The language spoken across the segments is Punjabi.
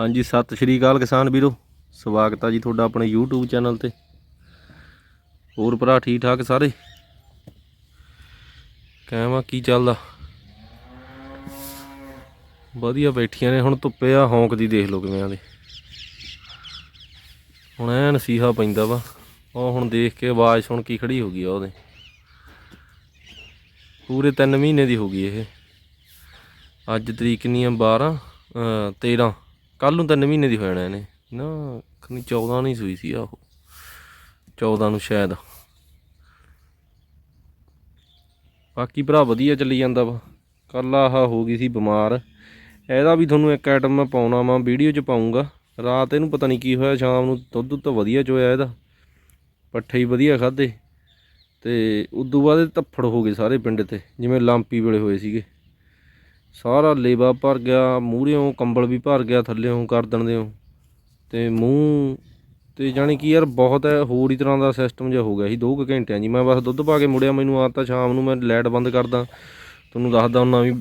ਹਾਂਜੀ ਸਤਿ ਸ਼੍ਰੀ ਅਕਾਲ ਕਿਸਾਨ ਵੀਰੋ। ਸਵਾਗਤ ਆ ਜੀ ਤੁਹਾਡਾ ਆਪਣੇ YouTube ਚੈਨਲ ਤੇ। ਹੋਰ ਭਰਾ ਠੀਕ ਠਾਕ ਸਾਰੇ ਕਹਿਵਾ ਕੀ ਚੱਲਦਾ? ਵਧੀਆ ਬੈਠੀਆਂ ਨੇ ਹੁਣ ਧੁੱਪੇ ਆ ਹੌਂਕ ਦੀ ਦੇਖ ਲਓ ਕਿਵੇਂ ਆਂਦੇ ਹੁਣ ਐਨ ਸੀਹਾ ਪੈਂਦਾ ਵਾ। ਉਹ ਹੁਣ ਦੇਖ ਕੇ ਆਵਾਜ਼ ਸੁਣ ਕੇ ਖੜੀ ਹੋ ਗਈ ਆ ਉਹਦੇ। ਪੂਰੇ 3 ਮਹੀਨੇ ਦੀ ਹੋ ਗਈ ਇਹ। ਅੱਜ ਤਰੀਕ ਨਹੀਂ ਆ 12 ਅ, 13 ਕੱਲ ਨੂੰ 3 ਮਹੀਨੇ ਦੀ ਹੋ ਜਾਣਾ ਇਹਨੇ। ਨਾ ਖਨੀ 14 ਨਹੀਂ ਸੂਈ ਸੀ ਆਹੋ। ਉਹ 14 ਨੂੰ ਸ਼ਾਇਦ। ਬਾਕੀ ਭਰਾ ਵਧੀਆ ਚੱਲੀ ਜਾਂਦਾ ਵਾ। ਕੱਲ ਆਹ ਹੋ ਗਈ ਸੀ ਬਿਮਾਰ। ਇਹਦਾ ਵੀ ਤੁਹਾਨੂੰ ਇੱਕ ਆਈਟਮ ਮੈਂ ਪਾਉਣਾ ਵਾ, ਵੀਡੀਓ 'ਚ ਪਾਉਂਗਾ ਰਾਤ ਇਹਨੂੰ ਪਤਾ ਨਹੀਂ ਕੀ ਹੋਇਆ, ਸ਼ਾਮ ਨੂੰ ਦੁੱਧ ਤਾਂ ਵਧੀਆ ਚੋਇਆ ਇਹਦਾ। ਪੱਠੇ ਹੀ ਵਧੀਆ ਖਾਦੇ ਤੇ ਉਦੋਂ ਬਾਅਦ ਇਹ ਧੱਫੜ ਹੋ ਗਏ ਸਾਰੇ ਪਿੰਡ ਤੇ ਜਿਵੇਂ ਲਾਂਪੀ ਵੇਲੇ ਹੋਏ ਸੀਗੇ। ਸਾਰਾ ਲੇਵਾ ਭਰ ਗਿਆ, ਮੂਹਰਿਓਂ ਕੰਬਲ ਵੀ ਭਰ ਗਿਆ, ਥੱਲਿਓਂ ਕਰਦਣ ਦਿਓ ਤੇ ਮੂੰਹ ਤੇ ਜਾਣੀ ਕਿ ਯਾਰ ਬਹੁਤ ਹੈ ਹੋਰ ਹੀ ਤਰ੍ਹਾਂ ਦਾ ਸਿਸਟਮ ਜਿਹਾ ਹੋ ਗਿਆ ਸੀ 2 ਘੰਟਿਆਂ ਜੀ ਮੈਂ ਬਸ ਦੁੱਧ ਪਾ ਕੇ ਮੁੜਿਆ, ਮੈਨੂੰ ਆਦਤ ਆ, ਸ਼ਾਮ ਨੂੰ ਮੈਂ ਲਾਈਟ ਬੰਦ ਕਰਦਾ। ਤੁਹਾਨੂੰ ਦੱਸਦਾ ਹੁੰਦਾ ਵੀ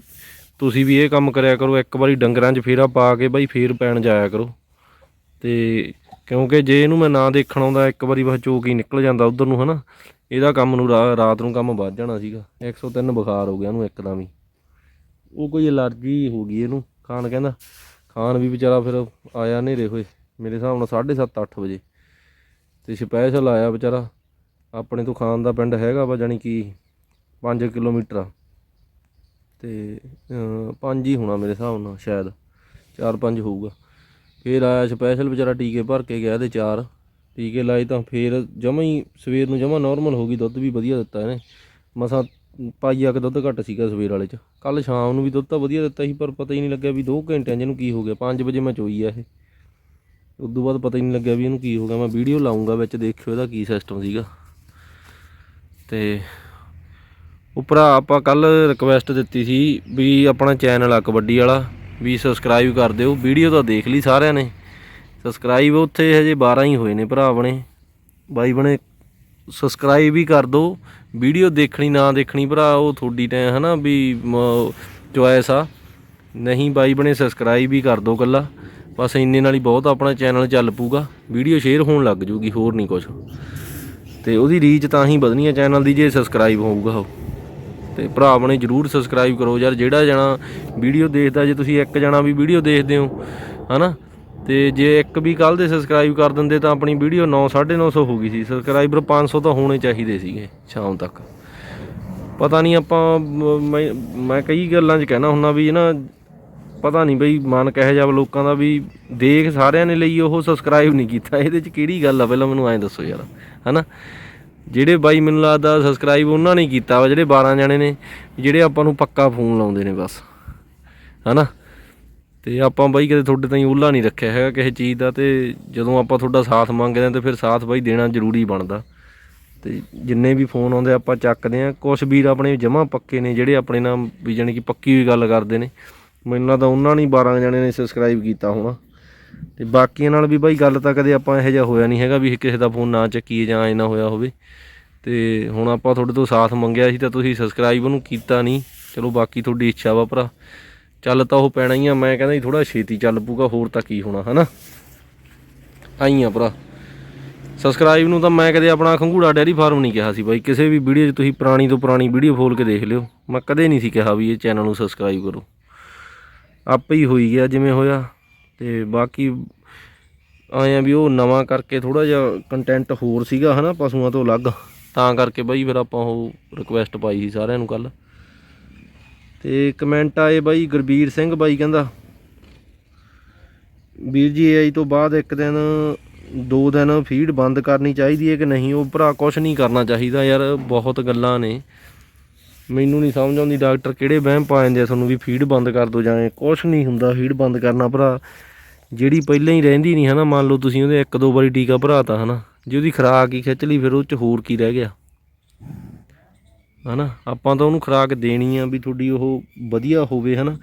ਤੁਸੀਂ ਵੀ ਇਹ ਕੰਮ ਕਰਿਆ ਕਰੋ, ਇੱਕ ਵਾਰੀ ਡੰਗਰਾਂ 'ਚ ਫੇਰਾ ਪਾ ਕੇ ਬਾਈ ਫੇਰ ਪੈਣ ਜਾਇਆ ਕਰੋ। ਤੇ ਕਿਉਂਕਿ ਜੇ ਇਹਨੂੰ ਮੈਂ ਨਾ ਦੇਖਣ ਆਉਂਦਾ, ਇੱਕ ਵਾਰੀ ਬਸ ਚੋਕ ਹੀ ਨਿਕਲ ਜਾਂਦਾ ਉਧਰ ਨੂੰ, ਹਨਾ। ਇਹਦਾ ਕੰਮ ਨੂੰ ਰਾ- ਰਾਤ ਨੂੰ ਕੰਮ ਵੱਧ ਜਾਣਾ ਸੀਗਾ। 103 ਬੁਖਾਰ ਹੋ ਗਿਆ ਇਹਨੂੰ ਇੱਕਦਮ ਹੀ ਉਹ ਕੋਈ ਅਲਰਜੀ ਹੋ ਗਈ ਇਹਨੂੰ, ਖਾਨ ਕਹਿੰਦਾ, ਖਾਨ ਵੀ ਵਿਚਾਰਾ ਫਿਰ ਆਇਆ ਹਨੇਰੇ ਹੋਏ, ਮੇਰੇ ਹਿਸਾਬ ਨਾਲ 7:30 ਅੱਠ ਵਜੇ। ਤੇ ਸਪੈਸ਼ਲ ਆਇਆ ਵਿਚਾਰਾ, ਆਪਣੇ ਤੋਂ ਖਾਨ ਦਾ ਪਿੰਡ ਹੈਗਾ ਵਾ, ਜਾਣੀ ਕਿ 5 ਕਿਲੋਮੀਟਰ ਆ। ਤੇ 5 ਹੀ ਹੋਣਾ ਮੇਰੇ ਹਿਸਾਬ ਨਾਲ ਸ਼ਾਇਦ 4-5 ਹੋਊਗਾ। ਫੇਰ ਆਇਆ ਸਪੈਸ਼ਲ ਵਿਚਾਰਾ ਟੀਕੇ ਭਰ ਕੇ ਗਿਆ ਇਹਦੇ ਚਾਰ, ਟੀਕੇ ਲਾਏ ਤਾਂ ਫੇਰ ਜਮਾ ਹੀ ਸਵੇਰ ਨੂੰ ਜਮਾ ਨਾਰਮਲ ਹੋ ਗਈ, ਦੁੱਧ ਵੀ ਵਧੀਆ ਦਿੱਤਾ ਇਹਨੇ। ਮਸਾਂ ਪਾਈਆ ਕਿ ਦੁੱਧ ਘੱਟ ਸੀਗਾ ਸਵੇਰ ਵਾਲੇ ਚ। ਕੱਲ ਸ਼ਾਮ ਨੂੰ ਵੀ ਦੁੱਧ ਤਾਂ ਵਧੀਆ ਦਿੱਤਾ ਸੀ, ਪਰ ਪਤਾ ਹੀ ਨਹੀਂ ਲੱਗਿਆ ਵੀ 2 ਘੰਟਿਆਂ 'ਚ ਇਹਨੂੰ ਕੀ ਹੋ ਗਿਆ। 5 ਵਜੇ ਮੈਂ ਚੋਈ ਆ ਇਹ। ਉਦੋਂ ਬਾਅਦ ਪਤਾ ਹੀ ਨਹੀਂ ਲੱਗਿਆ ਵੀ ਇਹਨੂੰ ਕੀ ਹੋ ਗਿਆ। ਮੈਂ ਵੀਡੀਓ ਲਾਉਂਗਾ ਵਿੱਚ, ਦੇਖਿਓ ਇਹਦਾ ਕੀ ਸਿਸਟਮ ਸੀਗਾ। ਤੇ ਉਹ ਭਰਾ ਆਪਾਂ ਕੱਲ ਰਿਕਵੈਸਟ ਦਿੱਤੀ ਸੀ ਵੀ ਆਪਣਾ ਚੈਨਲ ਆ ਕਬੱਡੀ ਵਾਲਾ, ਵੀ ਸਬਸਕ੍ਰਾਈਬ ਕਰ ਦਿਓ। ਵੀਡੀਓ ਤਾਂ ਦੇਖ ਲਈ ਸਾਰਿਆਂ ਨੇ। ਸਬਸਕ੍ਰਾਈਬ ਉੱਥੇ ਹਜੇ 12 ਹੀ ਹੋਏ ਨੇ ਭਰਾ ਬਣੇ। ਬਾਈ ਬਣੇ ਸਬਸਕ੍ਰਾਈਬ ਵੀ ਕਰ ਦਿਓ। ਵੀਡੀਓ ਦੇਖਣੀ, ਨਾ ਦੇਖਣੀ ਭਰਾ, ਉਹ ਤੁਹਾਡੀ ਟੈ ਹਨਾ ਵੀ ਚੁਆਇਸ ਆ। ਨਹੀਂ ਬਾਈ ਬਣੇ, ਸਬਸਕ੍ਰਾਈਬ ਵੀ ਕਰ ਦਿਓ ਕੱਲਾ ਬਸ ਇੰਨੇ ਨਾਲ ਹੀ ਬਹੁਤ ਆਪਣਾ ਚੈਨਲ ਚੱਲ ਪੂਗਾ ਵੀਡੀਓ ਸ਼ੇਅਰ ਹੋਣ ਲੱਗ ਜੂਗੀ, ਹੋਰ ਨਹੀਂ ਕੁਝ ਤੇ ਉਹਦੀ ਰੀਚ ਤਾਂ ਹੀ ਵਧਣੀ ਹੈ ਚੈਨਲ ਦੀ, ਜੇ ਸਬਸਕ੍ਰਾਈਬ ਹੋਊਗਾ ਉਹ। ਤੇ ਭਰਾ ਆਪਣੇ ਜਰੂਰ ਸਬਸਕ੍ਰਾਈਬ ਕਰੋ ਯਾਰ। ਜਿਹੜਾ ਜਣਾ ਵੀਡੀਓ ਦੇਖਦਾ, ਜੇ ਤੁਸੀਂ ਇੱਕ ਜਣਾ ਵੀ ਵੀਡੀਓ ਦੇਖਦੇ ਹੋ ਹਨਾ ਤੇ ਜੇ ਇੱਕ ਵੀ ਕੱਲ ਦੇ ਸਬਸਕ੍ਰਾਈਬ ਕਰ ਦਿੰਦੇ ਤਾਂ ਆਪਣੀ ਵੀਡੀਓ 9 950 ਹੋ ਗਈ ਸੀ। ਸਬਸਕ੍ਰਾਈਬਰ 500 ਤਾਂ ਹੋਣੇ ਚਾਹੀਦੇ ਸੀਗੇ ਸ਼ਾਮ ਤੱਕ। ਪਤਾ ਨਹੀਂ ਆਪਾਂ, ਮੈਂ ਮੈਂ ਕਈ ਗੱਲਾਂ 'ਚ ਕਹਿਣਾ ਹੁੰਦਾ ਵੀ ਨਾ ਪਤਾ ਨਹੀਂ ਬਈ ਮਨ ਕਹੇ ਜਾ ਲੋਕਾਂ ਦਾ ਵੀ ਦੇਖ ਸਾਰਿਆਂ ਨੇ ਲਈ ਉਹ ਸਬਸਕ੍ਰਾਈਬ ਨਹੀਂ ਕੀਤਾ। ਇਹਦੇ 'ਚ ਕਿਹੜੀ ਗੱਲ ਆ ਪਹਿਲਾਂ ਮੈਨੂੰ ਐਂ ਦੱਸੋ ਯਾਰ, ਹਨਾ? ਜਿਹੜੇ ਬਾਈ ਮੈਨੂੰ ਲੱਗਦਾ ਸਬਸਕ੍ਰਾਈਬ ਉਹਨਾਂ ਨੇ ਕੀਤਾ ਵਾ, ਜਿਹੜੇ 12 ਜਣੇ ਨੇ, ਜਿਹੜੇ ਆਪਾਂ ਨੂੰ ਪੱਕਾ ਫੋਨ ਲਾਉਂਦੇ ਨੇ ਬਸ, ਹਨਾ? ਤੇ ਆਪਾਂ ਬਾਈ ਕਦੇ ਤੁਹਾਡੇ ਤਾਈਂ ਉੱਲਾ ਨਹੀਂ ਰੱਖਿਆ ਹੈਗਾ ਕਿਸੇ ਚੀਜ਼ ਦਾ ਤੇ ਜਦੋਂ ਆਪਾਂ ਤੁਹਾਡਾ ਸਾਥ ਮੰਗਦੇ ਆ ਤੇ ਫਿਰ ਸਾਥ ਬਾਈ ਦੇਣਾ ਜ਼ਰੂਰੀ ਬਣਦਾ। ਤੇ ਜਿੰਨੇ ਵੀ ਫੋਨ ਆਉਂਦੇ ਆਪਾਂ ਚੱਕਦੇ ਆ ਕੁਝ ਵੀਰ ਆਪਣੇ ਜਮਾ ਪੱਕੇ ਨੇ ਜਿਹੜੇ ਆਪਣੇ ਨਾਲ ਵੀ ਜਾਣੀ ਕਿ ਪੱਕੀ ਹੋਈ ਗੱਲ ਕਰਦੇ ਨੇ। ਮੈਨੂੰ ਲੱਗਦਾ ਉਹਨਾਂ ਨੇ 12 ਜਣੇ ਨੇ ਸਬਸਕ੍ਰਾਈਬ ਕੀਤਾ ਹੋਣਾ। ਤੇ ਬਾਕੀਆਂ ਨਾਲ ਵੀ ਬਾਈ ਗੱਲ ਤਾਂ ਕਦੇ ਆਪਾਂ ਇਹੋ ਜਿਹਾ ਹੋਇਆ ਨਹੀਂ ਹੈਗਾ ਵੀ ਕਿਸੇ ਦਾ ਫੋਨ ਨਾ ਚੱਕੀਏ ਜਾਂ ਐ ਨਾ ਹੋਇਆ ਹੋਵੇ। ਤੇ ਹੁਣ ਆਪਾਂ ਤੁਹਾਡੇ ਤੋਂ ਸਾਥ ਮੰਗਿਆ ਸੀ ਤਾਂ ਤੁਸੀਂ ਸਬਸਕ੍ਰਾਈਬ ਉਹਨੂੰ ਕੀਤਾ ਨਹੀਂ। ਚਲੋ ਬਾਕੀ ਤੁਹਾਡੀ ਇੱਛਾ ਵਾ ਭਰਾ। ਚੱਲ ਤਾਂ ਉਹ ਪੈਣਾ ਹੀ ਆ, ਮੈਂ ਕਹਿੰਦਾ ਜੀ ਥੋੜਾ ਛੇਤੀ ਚੱਲ ਪੂਗਾ ਹੋਰ ਤਾਂ ਕੀ ਹੋਣਾ, ਹਨਾ? ਆਈ ਆ ਭਰਾ। ਸਬਸਕ੍ਰਾਈਬ ਨੂੰ ਤਾਂ ਮੈਂ ਕਦੇ ਆਪਣਾ ਖੰਗੂੜਾ ਡੈਰੀ ਫਾਰਮ ਨਹੀਂ ਕਿਹਾ ਸੀ ਬਾਈ। ਕਿਸੇ ਵੀ ਵੀਡੀਓ 'ਚ ਤੁਸੀਂ ਪੁਰਾਣੀ ਤੋਂ ਪੁਰਾਣੀ ਵੀਡੀਓ ਫੋਲ ਕੇ ਦੇਖ ਲਿਓ। ਮੈਂ ਕਦੇ ਨਹੀਂ ਸੀ ਕਿਹਾ ਵੀ ਇਹ ਚੈਨਲ ਨੂੰ ਸਬਸਕ੍ਰਾਈਬ ਕਰੋ। ਆਪੇ ਹੀ ਹੋਈ ਗਿਆ ਜਿਵੇਂ ਹੋਇਆ। ਤੇ ਬਾਕੀ ਆਏ ਵੀ ਉਹ ਨਵਾਂ ਕਰਕੇ ਥੋੜਾ ਜਿਹਾ ਕੰਟੈਂਟ ਹੋਰ ਸੀਗਾ, ਹਨਾ, ਪਸ਼ੂਆਂ ਤੋਂ ਅਲੱਗ। ਤਾਂ ਕਰਕੇ ਬਾਈ ਫਿਰ ਆਪਾਂ ਉਹ ਰਿਕੁਐਸਟ ਪਾਈ ਸੀ ਸਾਰਿਆਂ ਨੂੰ ਕੱਲ ਤੇ ਕਮੈਂਟ ਆਏ ਬਾਈ ਗੁਰਬੀਰ ਸਿੰਘ ਬਾਈ ਕਹਿੰਦਾ, ਵੀਰ ਜੀ ਆਈ ਤੋਂ ਬਾਅਦ ਇੱਕ ਦਿਨ, ਦੋ ਦਿਨ ਫੀਡ ਬੰਦ ਕਰਨੀ ਚਾਹੀਦੀ ਹੈ ਕਿ ਨਹੀਂ? ਉਹ ਭਰਾ ਕੁਛ ਨਹੀਂ ਕਰਨਾ ਚਾਹੀਦਾ ਯਾਰ, ਬਹੁਤ ਗੱਲਾਂ ਨੇ। ਮੈਨੂੰ ਨਹੀਂ ਸਮਝ ਆਉਂਦੀ ਡਾਕਟਰ ਕਿਹੜੇ ਵਹਿਮ ਪਾ ਜਾਂਦੇ ਆ ਤੁਹਾਨੂੰ ਵੀ ਫੀਡ ਬੰਦ ਕਰ ਦੋ ਜਾਂ ਇਹ। ਕੁਛ ਨਹੀਂ ਹੁੰਦਾ ਫੀਡ ਬੰਦ ਕਰਨਾ ਭਰਾ। ਜਿਹੜੀ ਪਹਿਲਾਂ ਹੀ ਰਹਿੰਦੀ ਨਹੀਂ ਹਨਾ, ਮੰਨ ਲਓ ਤੁਸੀਂ ਉਹਦੇ ਇੱਕ ਦੋ ਵਾਰੀ ਟੀਕਾ ਭਰਾਤਾ ਹਨਾ, ਜੇ ਉਹਦੀ ਖੁਰਾਕ ਹੀ ਖਿੱਚ ਲਈ, ਫਿਰ ਉਹ ਚ ਹੋਰ ਕੀ ਰਹਿ ਗਿਆ? ਹਨਾ? ਆਪਾਂ ਤਾਂ ਉਹਨੂੰ ਖੁਰਾਕ ਦੇਣੀ ਆ ਵੀ ਤੁਹਾਡੀ ਉਹ ਵਧੀਆ ਹੋਵੇ, ਹਨਾ?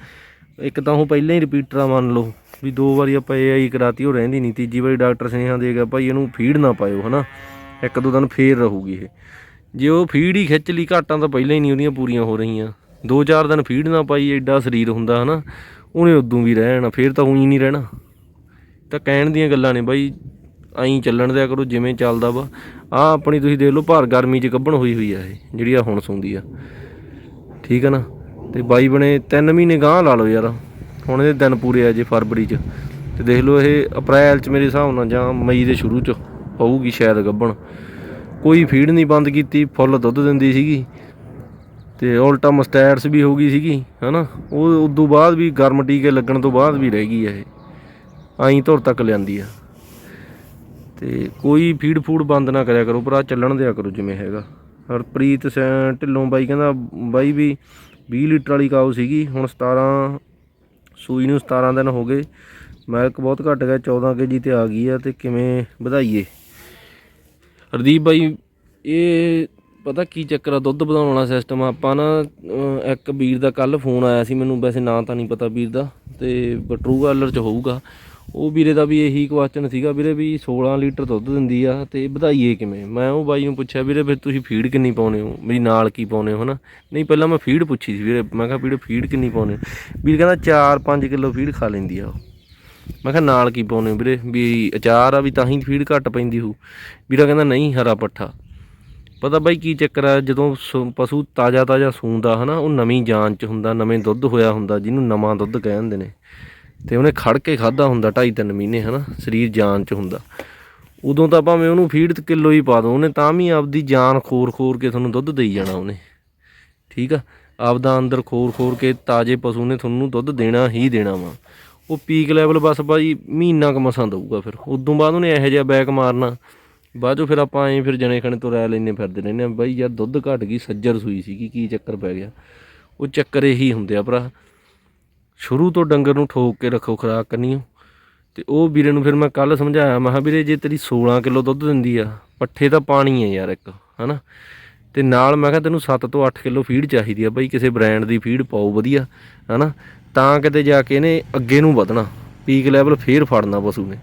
ਇੱਕ ਤਾਂ ਉਹ ਪਹਿਲਾਂ ਹੀ ਰਿਪੀਟਰ ਮੰਨ ਲਓ, ਵੀ ਦੋ ਵਾਰੀ ਆਪਾਂ ਏਆਈ ਕਰਾਤੀ, ਉਹ ਰਹਿੰਦੀ ਨਹੀਂ। ਤੀਜੀ ਵਾਰੀ ਡਾਕਟਰ ਸੁਨੇਹਾ ਦੇ ਗਿਆ ਭਾਈ ਇਹਨੂੰ ਫੀਡ ਨਾ ਪਾਇਓ, ਹਨਾ? ਇੱਕ ਦੋ ਦਿਨ ਫੇਰ ਰਹੂਗੀ ਇਹ। ਜੇ ਉਹ ਫੀਡ ਹੀ ਖਿੱਚ ਲਈ, ਘਾਟਾਂ ਤਾਂ ਪਹਿਲਾਂ ਹੀ ਨਹੀਂ ਉਹਦੀਆਂ ਪੂਰੀਆਂ ਹੋ ਰਹੀਆਂ। ਦੋ ਚਾਰ ਦਿਨ ਫੀਡ ਨਾ ਪਾਈ ਐਡਾ ਸਰੀਰ ਹੁੰਦਾ, ਹਨਾ? ਉਹਨੇ ਉਦੋਂ ਵੀ ਰਹਿਣਾ, ਫੇਰ ਤਾਂ ਉਹੀ ਨਹੀਂ ਰਹਿਣਾ। ਤਾਂ ਕਹਿਣ ਦੀਆਂ ਗੱਲਾਂ ਨੇ ਬਾਈ, ਐਂ ਚੱਲਣ ਦਿਆ ਕਰੋ, ਜਿਵੇਂ ਚੱਲਦਾ ਵਾ। ਆ ਆਪਣੀ ਤੁਸੀਂ ਦੇਖ ਲਓ ਭਾਰ ਗਰਮੀ 'ਚ ਗੱਭਣ ਹੋਈ ਹੋਈ ਆ ਇਹ, ਜਿਹੜੀ ਆ ਹੁਣ ਸੌਂਦੀ ਆ। ਠੀਕ ਹੈ ਨਾ? ਤੇ ਬਾਈ ਬਣੇ 3 ਮਹੀਨੇ ਗਾਂ ਲਾ ਲਓ ਯਾਰ। ਹੁਣ ਇਹਦੇ ਦਿਨ ਪੂਰੇ ਆ ਜੇ ਫਰਵਰੀ 'ਚ। ਤੇ ਦੇਖ ਲਓ ਇਹ ਅਪ੍ਰੈਲ 'ਚ ਮੇਰੇ ਹਿਸਾਬ ਨਾਲ ਜਾਂ ਮਈ ਦੇ ਸ਼ੁਰੂ 'ਚ ਪਊਗੀ ਸ਼ਾਇਦ ਗੱਭਣ। ਕੋਈ ਫੀਡ ਨਹੀਂ ਬੰਦ ਕੀਤੀ, ਫੁੱਲ ਦੁੱਧ ਦਿੰਦੀ ਸੀਗੀ। ਤੇ ਉਲਟਾ ਮਸਟੈਟਸ ਵੀ ਹੋ ਗਈ ਸੀਗੀ, ਹਨਾ? ਉਹ ਉਦੋਂ ਬਾਅਦ ਵੀ ਗਰਮ ਟੀਕੇ ਲੱਗਣ ਤੋਂ ਬਾਅਦ ਵੀ ਰਹਿ ਗਈ ਆ ਇਹ। ਆਈ ਧੁਰ ਤੱਕ ਲਿਆਂਦੀ ਆ। ਤੇ ਕੋਈ ਫੀਡ ਫੂਡ ਬੰਦ ਨਾ ਕਰਿਆ ਕਰੋ ਭਰਾ ਚੱਲਣ ਦਿਆ ਕਰੋ ਜਿਵੇਂ ਹੈਗਾ। ਹਰਪ੍ਰੀਤ ਸੈਂ ਢਿੱਲੋਂ ਬਾਈ ਕਹਿੰਦਾ, ਬਾਈ ਵੀ 20 ਲੀਟਰ ਵਾਲੀ ਕਾਉ ਸੀਗੀ, ਹੁਣ 17 ਸੂਈ ਨੂੰ 17 ਦਿਨ ਹੋ ਗਏ। ਮਿਲਕ ਬਹੁਤ ਘਟ ਗਿਆ 14 ਕੇਜੀ ਤੇ ਆ ਗਈ ਆ, ਤੇ ਕਿਵੇਂ ਵਧਾਈਏ? ਹਰਦੀਪ ਬਾਈ, ਇਹ ਪਤਾ ਕੀ ਚੱਕਰ ਆ, ਦੁੱਧ ਵਧਾਉਣ ਵਾਲਾ ਸਿਸਟਮ ਆਪਾਂ ਨਾ ਇੱਕ ਵੀਰ ਦਾ ਕੱਲ ਫੋਨ ਆਇਆ ਸੀ ਮੈਨੂੰ, ਵੈਸੇ ਨਾਂ ਤਾਂ ਨਹੀਂ ਪਤਾ ਵੀਰ ਦਾ, ਤੇ ਬਟਰੂ ਕਾਲਰ ਚ ਹੋਊਗਾ। ਉਹ ਵੀਰੇ ਦਾ ਵੀ ਇਹੀ ਕੁਐਸਚਨ ਸੀਗਾ ਵੀਰੇ ਵੀ 16 ਲੀਟਰ ਦੁੱਧ ਦਿੰਦੀ ਆ ਤੇ ਵਧਾਈਏ ਕਿਵੇਂ? ਮੈਂ ਉਹ ਬਾਈ ਨੂੰ ਪੁੱਛਿਆ, ਵੀਰੇ ਫਿਰ ਤੁਸੀਂ ਫੀਡ ਕਿੰਨੀ ਪਾਉਨੇ ਹੋ? ਮੇਰੀ ਨਾਲ ਕੀ ਪਾਉਨੇ ਹੋ, ਹਨਾ? ਨਹੀਂ, ਪਹਿਲਾਂ ਮੈਂ ਫੀਡ ਪੁੱਛੀ ਸੀ ਵੀਰੇ। ਮੈਂ ਕਿਹਾ, ਵੀਰੇ ਫੀਡ ਕਿੰਨੀ ਪਾਉਨੇ ਹੋ? ਵੀਰ ਕਹਿੰਦਾ 4-5 ਕਿਲੋ ਫੀਡ ਖਾ ਲੈਂਦੀ ਆ ਉਹ। ਮੈਂ ਕਿਹਾ, ਨਾਲ ਕੀ ਪਾਉਨੇ ਹੋ ਵੀਰੇ? ਵੀ ਅਚਾਰ ਆ ਵੀ ਤਾਂ ਹੀ ਫੀਡ ਘੱਟ ਪੈਂਦੀ ਹੋਊ। ਵੀਰਾ ਕਹਿੰਦਾ, ਨਹੀਂ, ਹਰਾ ਪੱਠਾ। ਪਤਾ ਬਾਈ ਕੀ ਚੱਕਰ ਆ, ਜਦੋਂ ਸ- ਪਸ਼ੂ ਤਾਜ਼ਾ ਤਾਜ਼ਾ ਸੂੰਦਾ, ਹਨਾ, ਉਹ ਨਵੀਂ ਜਾਨ ਚ ਹੁੰਦਾ, ਨਵੇਂ ਦੁੱਧ ਹੋਇਆ ਹੁੰਦਾ, ਜਿਹਨੂੰ ਨਵਾਂ ਦੁੱਧ ਕਹਿੰਦੇ ਨੇ। ਤੇ ਉਹਨੇ ਖੜ ਕੇ ਖਾਦਾ ਹੁੰਦਾ ਢਾਈ ਤਿੰਨ ਮਹੀਨੇ, ਹਨਾ? ਸਰੀਰ ਜਾਨ ਚ ਹੁੰਦਾ। ਉਦੋਂ ਤਾਂ ਭਾਵੇਂ ਉਹਨੂੰ ਫੀਡ ਕਿਲੋ ਹੀ ਪਾ ਦੋ, ਉਹਨੇ ਤਾਂ ਵੀ ਆਪਦੀ ਜਾਨ ਖੋਰ ਖੋਰ ਕੇ ਤੁਹਾਨੂੰ ਦੁੱਧ ਦੇਈ ਜਾਣਾ ਉਹਨੇ। ਠੀਕ ਆ? ਆਪਦਾ ਅੰਦਰ ਖੋਰ ਖੋਰ ਕੇ ਤਾਜ਼ੇ ਪਸ਼ੂ ਨੇ ਤੁਹਾਨੂੰ ਦੁੱਧ ਦੇਣਾ ਹੀ ਦੇਣਾ ਵਾ। ਉਹ ਪੀਕ ਲੈਵਲ ਬਸ ਬਾਈ ਮਹੀਨਾ ਕੁ ਮਸਾਂ ਦਊਗਾ ਫਿਰ। ਉਦੋਂ ਬਾਅਦ ਉਹਨੇ ਇਹੋ ਜਿਹਾ ਬੈਕ ਮਾਰਨਾ। ਬਾਅਦ ਚੋਂ ਫਿਰ ਆਪਾਂ ਐਂ ਫਿਰ ਜਣੇ ਖਣੇ ਤੋਂ ਰਹਿ ਲੈਨੇ ਫਿਰਦੇ ਰਹਿੰਦੇ ਆ। ਬਾਈ ਯਾਰ ਦੁੱਧ ਘਟ ਗਈ, ਸੱਜਰ ਸੂਈ ਸੀਗੀ, ਕੀ ਚੱਕਰ ਪੈ ਗਿਆ? ਉਹ ਚੱਕਰ ਇਹੀ ਹੁੰਦੇ ਆ ਭਰਾ। ਸ਼ੁਰੂ ਤੋਂ ਡੰਗਰ ਨੂੰ ਠੋਕ ਕੇ ਰੱਖੋ ਖੁਰਾਕ ਕਰਨੀ ਤੇ ਉਹ ਵੀਰੇ ਨੂੰ ਫਿਰ ਮੈਂ ਕੱਲ ਸਮਝਾਇਆ, ਮੈਂ ਕਿਹਾ, ਵੀਰੇ, ਜੇ ਤੇਰੀ 16 ਕਿਲੋ ਦੁੱਧ ਦਿੰਦੀ ਆ, ਪੱਠੇ ਤਾਂ ਪਾਣੀ ਹੈ ਯਾਰ ਇੱਕ, ਹਨਾ? ਤੇ ਨਾਲ ਮੈਂ ਕਿਹਾ, ਤੈਨੂੰ 7 ਤੋਂ 8 ਕਿਲੋ ਫੀਡ ਚਾਹੀਦੀ ਆ ਬਾਈ, ਕਿਸੇ ਬ੍ਰਾਂਡ ਦੀ ਫੀਡ ਪਾਓ ਵਧੀਆ, ਹਨਾ? ਤਾਂ ਕਿਤੇ ਜਾ ਕੇ ਇਹਨੇ ਅੱਗੇ ਨੂੰ ਵਧਣਾ, ਪੀਕ ਲੈਵਲ ਫੇਰ ਫੜਨਾ ਪਸ਼ੂ ਨੇ।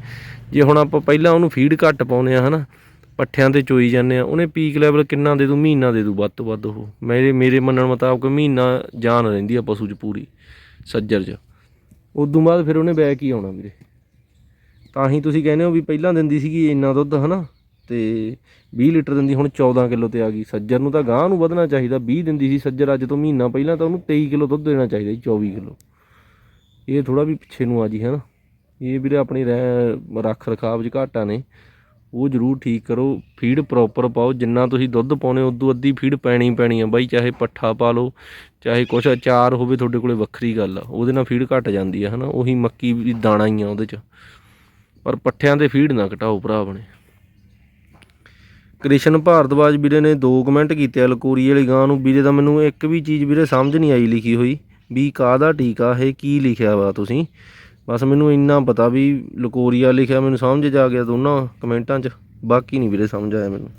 ਜੇ ਹੁਣ ਆਪਾਂ ਪਹਿਲਾਂ ਉਹਨੂੰ ਫੀਡ ਘੱਟ ਪਾਉਨੇ ਆ, ਹਨਾ, ਪੱਠਿਆਂ ਤੇ ਚੋਈ ਜਾਂਦੇ ਆ, ਉਹਨੇ ਪੀਕ ਲੈਵਲ ਕਿੰਨਾ ਦੇ ਦੂ ਮਹੀਨਾ ਦੇ ਦੂ ਵੱਧ ਤੋਂ ਵੱਧ ਉਹ। ਮੇਰੇ ਮੇਰੇ ਮੰਨਣ ਮੁਤਾਬਕ ਮਹੀਨਾ ਜਾਨ ਰਹਿੰਦੀ ਆ ਪਸ਼ੂ 'ਚ ਪੂਰੀ। ਸੱਜਰ 'ਚ। ਉਦੋਂ ਬਾਅਦ ਫਿਰ ਉਹਨੇ ਬੈਕ ਹੀ ਆਉਣਾ ਵੀਰੇ। ਤਾਂ ਹੀ ਤੁਸੀਂ ਕਹਿੰਦੇ ਹੋ ਵੀ ਪਹਿਲਾਂ ਦਿੰਦੀ ਸੀਗੀ ਇੰਨਾ ਦੁੱਧ, ਹਨਾ? ਤੇ 20 ਲੀਟਰ ਦਿੰਦੀ, ਹੁਣ 14 ਕਿਲੋ ਤੇ ਆ ਗਈ। ਸੱਜਰ ਨੂੰ ਤਾਂ ਗਾਂ ਨੂੰ ਵਧਣਾ ਚਾਹੀਦਾ। 20 ਦਿੰਦੀ ਸੀ ਸੱਜਰ ਅੱਜ ਤੋਂ ਮਹੀਨਾ ਪਹਿਲਾਂ, ਤਾਂ ਉਹਨੂੰ 23 ਕਿਲੋ ਦੁੱਧ ਦੇਣਾ ਚਾਹੀਦਾ ਸੀ 24 ਕਿਲੋ। ਇਹ ਥੋੜਾ ਵੀ ਪਿੱਛੇ ਨੂੰ ਆ ਜੀ, ਹਨਾ? ਇਹ ਵੀਰੇ ਆਪਣੀ ਰਹਿ ਰੱਖ ਰਖਾਵ 'ਚ ਘਾਟਾ ਨੇ। ਉਹ ਜ਼ਰੂਰ ਠੀਕ ਕਰੋ ਫੀਡ ਪ੍ਰੋਪਰ ਪਾਓ, ਜਿੰਨਾ ਤੁਸੀਂ ਦੁੱਧ ਪਾਉਨੇ ਉਦੋਂ ਅੱਧੀ ਫੀਡ ਪੈਣੀ ਪੈਣੀ ਆ ਬਾਈ, ਚਾਹੇ ਪੱਠਾ ਪਾ ਲਓ, ਚਾਹੇ ਕੁਛ ਅਚਾਰ ਹੋਵੇ, ਤੁਹਾਡੇ ਕੋਲੇ ਵੱਖਰੀ ਗੱਲ ਆ, ਉਹਦੇ ਨਾਲ ਫੀਡ ਘਟ ਜਾਂਦੀ ਆ, ਹਨਾ, ਉਹੀ ਮੱਕੀ ਵੀ ਦਾਣਾ ਹੀ ਆ ਉਹਦੇ 'ਚ। ਪਰ ਪੱਠਿਆਂ ਤੇ ਫੀਡ ਨਾ ਘਟਾਓ ਭਰਾ ਆਪਣੇ। ਕ੍ਰਿਸ਼ਨ ਭਾਰਦਵਾਜ ਵੀਰੇ ਨੇ ਦੋ ਕਮੈਂਟ ਕੀਤੇ ਆ, ਲਕੋਰੀ ਵਾਲੀ ਗਾਂ ਨੂੰ, ਵੀਰੇ ਦਾ ਮੈਨੂੰ ਇੱਕ ਵੀ ਚੀਜ਼ ਵੀਰੇ ਸਮਝ ਨਹੀਂ ਆਈ ਲਿਖੀ ਹੋਈ, ਵੀ ਕਾਹਦਾ ਟੀਕਾ, ਇਹ ਕੀ ਲਿਖਿਆ ਵਾ ਤੁਸੀਂ? ਬਸ ਮੈਨੂੰ ਇੰਨਾ ਪਤਾ ਵੀ ਲਕੋਰੀਆ ਲਿਖਿਆ, ਮੈਨੂੰ ਸਮਝ ਜਾ ਗਿਆ ਦੋਨਾਂ ਕਮੈਂਟਾਂ 'ਚ, ਬਾਕੀ ਨਹੀਂ ਵੀਰੇ ਸਮਝ ਆਇਆ ਮੈਨੂੰ।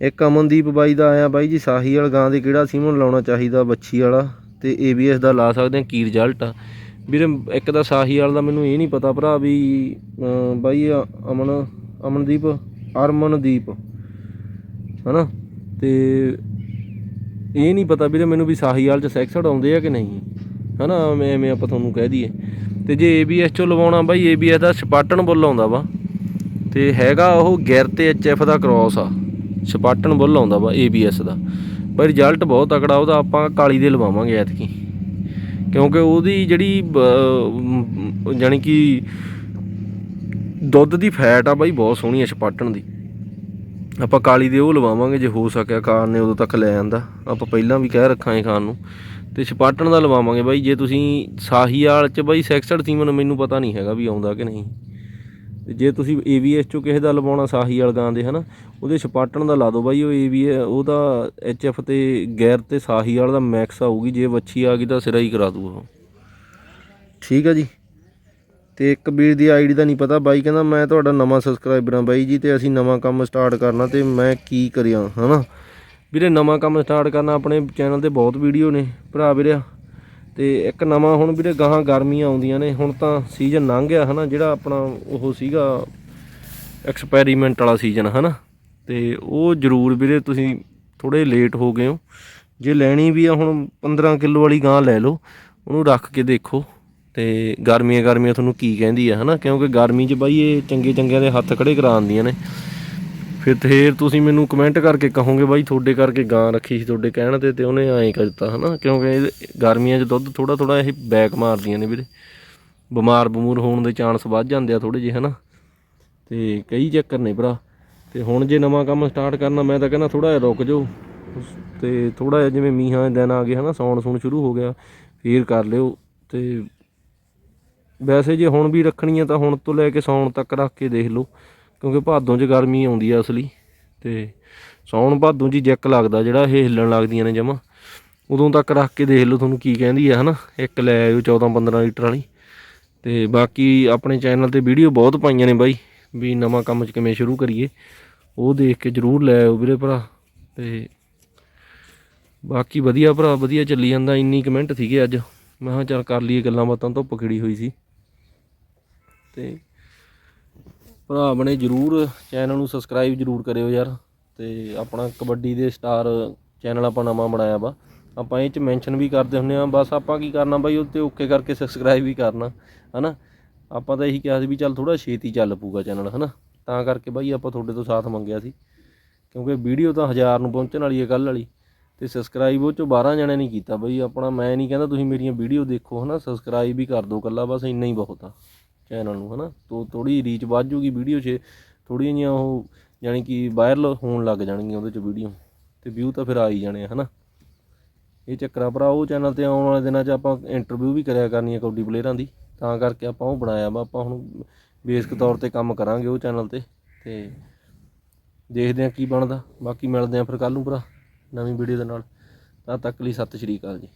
ਇੱਕ ਅਮਨਦੀਪ ਬਾਈ ਦਾ ਆਇਆ, ਬਾਈ ਜੀ ਸਾਹੀ ਵਾਲ ਗਾਂ ਦੇ ਕਿਹੜਾ ਸੀਮਨ ਲਾਉਣਾ ਚਾਹੀਦਾ ਬੱਚੀ ਵਾਲਾ? ਤੇ ABS ਦਾ ਲਾ ਸਕਦੇ ਆ, ਕੀ ਰਿਜ਼ਲਟ ਆ? ਵੀਰੇ ਇੱਕ ਤਾਂ ਸਾਹੀ ਵਾਲ ਦਾ ਮੈਨੂੰ ਇਹ ਨਹੀਂ ਪਤਾ ਭਰਾ ਵੀ ਬਾਈ ਅਮਨ, ਅਮਨਦੀਪ, ਅਰਮਨਦੀਪ, ਹਨਾ? ਤੇ ਇਹ ਨਹੀਂ ਪਤਾ ਵੀਰੇ ਮੈਨੂੰ ਵੀ ਸਾਹੀ ਸਾਹੀਵਾਲ ਚ ਸੈਕਸਡ ਆਉਂਦੇ ਆ ਕਿ ਨਹੀਂ, ਹਨਾ? ਐਵੇਂ ਐਵੇਂ ਆਪਾਂ ਤੁਹਾਨੂੰ ਕਹਿ ਦਈਏ। ਤੇ ਜੇ ABS ਚੋਂ ਲਵਾਉਣਾ ਬਾਈ ABS ਦਾ ਸਪਾਟਨ ਬੁੱਲ ਆਉਂਦਾ ਵਾ। ਤੇ ਹੈਗਾ ਉਹ ਗਿਰ ਤੇ HF ਦਾ ਕ੍ਰਾਸ ਆ। ਸਪਾਟਨ ਬੁੱਲ ਆਉਂਦਾ ਵਾ ABS ਦਾ। ਪਰ ਰਿਜ਼ਲਟ ਬਹੁਤ ਤਕੜਾ, ਉਹਦਾ ਆਪਾਂ ਕਾਲੀ ਦੇ ਲਵਾਵਾਂਗੇ ਐਤਕੀ। ਕਿਉਂਕਿ ਉਹਦੀ ਜਿਹੜੀ ਜਾਨੀ ਕਿ ਦੁੱਧ ਦੀ ਫੈਟ ਆ ਬਾਈ, ਬਹੁਤ ਸੋਹਣੀ ਆ ਛਪਾਟਣ ਦੀ। ਆਪਾਂ ਕਾਲੀ ਦੇ ਉਹ ਲਵਾਵਾਂਗੇ ਜੇ ਹੋ ਸਕਿਆ ਖਾਣ ਨੇ, ਉਦੋਂ ਤੱਕ ਲੈ ਆਂਦਾ। ਆਪਾਂ ਪਹਿਲਾਂ ਵੀ ਕਹਿ ਰੱਖਾਂਗੇ ਖਾਣ ਨੂੰ। ਤੇ ਛਪਾਟਣ ਦਾ ਲਵਾਵਾਂਗੇ ਬਾਈ, ਜੇ ਤੁਸੀਂ ਸਾਹੀਵਾਲ ਚ ਬਾਈ ਸੈਕਸਡ ਸੀਮਨ ਮੈਨੂੰ ਪਤਾ ਨਹੀਂ ਹੈਗਾ ਵੀ ਆਉਂਦਾ ਕਿ ਨਹੀਂ। ਤੇ ਜੇ ਤੁਸੀਂ ABS ਚੋਂ ਕਿਸੇ ਦਾ ਲਵਾਉਣਾ ਸਾਹੀਵਾਲ ਗਾਂ ਦੇ, ਹਨਾ, ਉਹਦੇ ਛਪਾਟਣ ਦਾ ਲਾ ਦਿਓ ਬਾਈ, ਉਹ ABS ਉਹਦਾ HF ਤੇ ਗੈਰ ਤੇ ਸਾਹੀਵਾਲ ਦਾ ਮੈਕਸ ਆਊਗੀ, ਜੇ ਵੱਛੀ ਆ ਗਈ ਤਾਂ ਸਿਰਾ ਹੀ ਕਰਾ ਦੂ ਉਹ। ਠੀਕ ਆ ਜੀ। ਤੇ ਇੱਕ ਵੀਰ ਦੀ ਆਈਡੀ ਦਾ ਨਹੀਂ ਪਤਾ, ਬਾਈ ਕਹਿੰਦਾ ਮੈਂ ਤੁਹਾਡਾ ਨਵਾਂ ਸਬਸਕ੍ਰਾਈਬਰ ਹਾਂ ਬਾਈ ਜੀ, ਤੇ ਅਸੀਂ ਨਵਾਂ ਕੰਮ ਸਟਾਰਟ ਕਰਨਾ ਤੇ ਮੈਂ ਕੀ ਕਰਿਆ, ਹਨਾ। ਵੀਰੇ ਨਵਾਂ ਕੰਮ ਸਟਾਰਟ ਕਰਨਾ ਆਪਣੇ ਚੈਨਲ ਤੇ ਬਹੁਤ ਵੀਡੀਓ ਨੇ ਭਰਾ ਵੀਰੇ। ਤੇ ਇੱਕ ਨਵਾਂ ਹੁਣ ਵੀਰੇ ਗਾਹਾਂ ਗਰਮੀਆਂ ਆਉਂਦੀਆਂ ਨੇ, ਹੁਣ ਤਾਂ ਸੀਜ਼ਨ ਲੰਘ ਗਿਆ ਹਨਾ, ਜਿਹੜਾ ਆਪਣਾ ਉਹ ਸੀਗਾ ਐਕਸਪੈਰੀਮੈਂਟ ਵਾਲਾ ਸੀਜ਼ਨ ਹਨਾ। ਤੇ ਉਹ ਜ਼ਰੂਰ ਵੀਰੇ ਤੁਸੀਂ ਥੋੜੇ ਲੇਟ ਹੋ ਗਏ ਹੋ। ਜੇ ਲੈਣੀ ਵੀ ਆ ਹੁਣ 15 ਕਿਲੋ ਵਾਲੀ ਗਾਂ ਲੈ ਲਓ, ਉਹਨੂੰ ਰੱਖ ਕੇ ਦੇਖੋ। ਤੇ ਗਰਮੀਆਂ ਗਰਮੀਆਂ ਤੁਹਾਨੂੰ ਕੀ ਕਹਿੰਦੀ ਆ ਹਨਾ, ਕਿਉਂਕਿ ਗਰਮੀ 'ਚ ਬਾਈ ਇਹ ਚੰਗੇ ਚੰਗਿਆਂ ਦੇ ਹੱਥ ਖੜੇ ਕਰਾਉਂਦੀਆਂ ਨੇ। ਫਿਰ ਫੇਰ ਤੁਸੀਂ ਮੈਨੂੰ ਕਮੈਂਟ ਕਰਕੇ ਕਹੋਗੇ ਬਾਈ ਤੁਹਾਡੇ ਕਰਕੇ ਗਾਂ ਰੱਖੀ ਸੀ ਤੁਹਾਡੇ ਕਹਿਣ ਤੇ ਤੇ ਉਹਨੇ ਐਂ ਕਰਤਾ ਹਨਾ? ਕਿਉਂਕਿ ਇਹ ਗਰਮੀਆਂ 'ਚ ਦੁੱਧ ਥੋੜਾ ਥੋੜਾ ਇਹ ਬੈਕ ਮਾਰਦੀਆਂ ਨੇ ਵੀਰੇ। ਬਿਮਾਰ ਬਮੂਰ ਹੋਣ ਦੇ ਚਾਂਸ ਵੱਧ ਜਾਂਦੇ ਆ ਥੋੜੇ ਜਿਹੇ, ਹਨਾ? ਤੇ ਕਈ ਚੱਕਰ ਨੇ ਭਰਾ। ਤੇ ਹੁਣ ਜੇ ਨਵਾਂ ਕੰਮ ਸਟਾਰਟ ਕਰਨਾ, ਮੈਂ ਤਾਂ ਕਹਿੰਦਾ ਥੋੜਾ ਜਿਹਾ ਰੁਕ ਜਾਓ। ਤੇ ਥੋੜਾ ਜਿਹਾ ਜਿਵੇਂ ਮੀਂਹਾਂ ਦੇ ਦਿਨ ਆ ਗਏ, ਹਨਾ? ਸੌਣ ਸੂਣ ਸ਼ੁਰੂ ਹੋ ਗਿਆ, ਫੇਰ ਕਰ ਲਿਓ। ਤੇ ਵੈਸੇ ਜੇ ਹੁਣ ਵੀ ਰੱਖਣੀ ਆ, ਤਾਂ ਹੁਣ ਤੋਂ ਲੈ ਕੇ ਸੌਣ ਤੱਕ ਰੱਖ ਕੇ ਦੇਖ ਲਓ। ਕਿਉਂਕਿ ਭਾਦੋਂ 'ਚ ਗਰਮੀ ਆਉਂਦੀ ਆ ਅਸਲੀ ਤੇ ਸੌਣ ਭਾਦੋਂ 'ਚ ਹੀ ਜੈਕ ਲੱਗਦਾ ਜਿਹੜਾ ਇਹ ਹਿੱਲਣ ਲੱਗਦੀਆਂ ਨੇ ਜਮਾ। ਉਦੋਂ ਤੱਕ ਰੱਖ ਕੇ ਦੇਖ ਲਓ ਤੁਹਾਨੂੰ ਕੀ ਕਹਿੰਦੀ ਆ, ਹਨਾ? ਇੱਕ ਲੈ ਆਇਓ 14 15 ਲੀਟਰ ਵਾਲੀ। ਤੇ ਬਾਕੀ ਆਪਣੇ ਚੈਨਲ ਤੇ ਵੀਡੀਓ ਬਹੁਤ ਪਾਈਆਂ ਨੇ ਬਾਈ, ਵੀ ਨਵਾਂ ਕੰਮ 'ਚ ਕਿਵੇਂ ਸ਼ੁਰੂ ਕਰੀਏ, ਉਹ ਦੇਖ ਕੇ ਜਰੂਰ ਲੈ ਆਇਓ ਵੀਰੇ ਭਰਾ। ਤੇ ਬਾਕੀ ਵਧੀਆ ਭਰਾ, ਵਧੀਆ ਚੱਲੀ ਜਾਂਦਾ, ਇੰਨੀ ਕਮੈਂਟ ਸੀਗੇ ਅੱਜ। ਮੈਂ ਕਿਹਾ ਚੱਲ ਕਰ ਲਈਏ ਗੱਲਾਂ ਬਾਤਾਂ, ਧੁੱਪ ਖਿੜੀ ਹੋਈ ਸੀ। ਤੇ ਭਰਾ ਬਣੇ ਜਰੂਰ ਚੈਨਲ ਨੂੰ ਸਬਸਕ੍ਰਾਈਬ ਜਰੂਰ ਕਰਿਓ ਯਾਰ ਤੇ ਆਪਣਾ ਕਬੱਡੀ ਦੇ ਸਟਾਰ ਚੈਨਲ ਆਪਾਂ ਨਵਾਂ ਬਣਾਇਆ ਵਾ। ਆਪਾਂ ਇਹ ਚ ਮੈਂਸ਼ਨ ਵੀ ਕਰਦੇ ਹੁੰਨੇ ਆ, ਬਸ ਆਪਾਂ ਕੀ ਕਰਨਾ ਬਾਈ ਉੱਤੇ ਓਕੇ ਕਰਕੇ ਸਬਸਕ੍ਰਾਈਬ ਵੀ ਕਰਨਾ, ਹਨਾ? ਆਪਾਂ ਤਾਂ ਇਹੀ ਕਿਹਾ ਸੀ ਵੀ ਚੱਲ ਥੋੜਾ ਛੇਤੀ ਚੱਲ ਪੂਗਾ ਚੈਨਲ ਹਨਾ? ਤਾਂ ਕਰਕੇ ਬਾਈ ਆਪਾਂ ਤੁਹਾਡੇ ਤੋਂ ਸਾਥ ਮੰਗਿਆ ਸੀ, ਕਿਉਂਕਿ ਵੀਡੀਓ ਤਾਂ ਹਜ਼ਾਰ ਨੂੰ ਪਹੁੰਚਣ ਵਾਲੀ ਹੈ ਕੱਲ ਵਾਲੀ ਤੇ ਸਬਸਕ੍ਰਾਈਬ ਉਹ ਚੋਂ 12 ਜਣਿਆਂ ਨਹੀਂ ਕੀਤਾ ਬਈ। ਆਪਣਾ ਮੈਂ ਨਹੀਂ ਕਹਿੰਦਾ ਤੁਸੀਂ ਮੇਰੀਆਂ ਵੀਡੀਓ ਦੇਖੋ, ਹਨਾ? ਸਬਸਕ੍ਰਾਈਬ ਵੀ ਕਰ ਦਿਓ ਕੱਲਾ ਬਸ ਇੰਨਾ ਹੀ ਬਹੁਤ ਆ। ਚੈਨਲ ਨੂੰ, ਹਨਾ? ਤੋ ਥੋੜੀ ਰੀਚ ਵੱਧ ਜੂਗੀ ਵੀਡੀਓ 'ਚ ਥੋੜੀਆਂ ਜਿਹੀਆਂ ਉਹ ਯਾਨੀ ਕਿ ਵਾਇਰਲ ਹੋਣ ਲੱਗ ਜਾਣਗੀਆਂ ਉਹਦੇ 'ਚ ਵੀਡੀਓ ਤੇ ਵਿਊ ਤਾਂ ਫਿਰ ਆ ਹੀ ਜਾਣੇ ਆ, ਹਨਾ? ਇਹ ਚੱਕਰਾ ਭਰਾ, ਉਹ ਚੈਨਲ ਤੇ ਆਉਣ ਵਾਲੇ ਦਿਨਾਂ 'ਚ ਆਪਾਂ ਇੰਟਰਵਿਊ ਵੀ ਕਰਿਆ ਕਰਨੀ ਹੈ ਕਬੱਡੀ ਪਲੇਅਰਾਂ ਦੀ। ਤਾਂ ਕਰਕੇ ਆਪਾਂ ਉਹ ਬਣਾਇਆ ਵਾ, ਆਪਾਂ ਹੁਣ ਬੇਸਿਕ ਤੌਰ ਤੇ ਕੰਮ ਕਰਾਂਗੇ ਉਹ ਚੈਨਲ ਤੇ। ਤੇ ਦੇਖਦੇ ਹਾਂ ਕੀ ਬਣਦਾ। ਬਾਕੀ ਮਿਲਦੇ ਹਾਂ ਫਿਰ ਕੱਲ ਨੂੰ ਭਰਾ, ਨਵੀਂ ਵੀਡੀਓ ਦੇ ਨਾਲ। ਤਦ ਤੱਕ ਲਈ ਸਤਿ ਸ਼੍ਰੀ ਅਕਾਲ ਜੀ।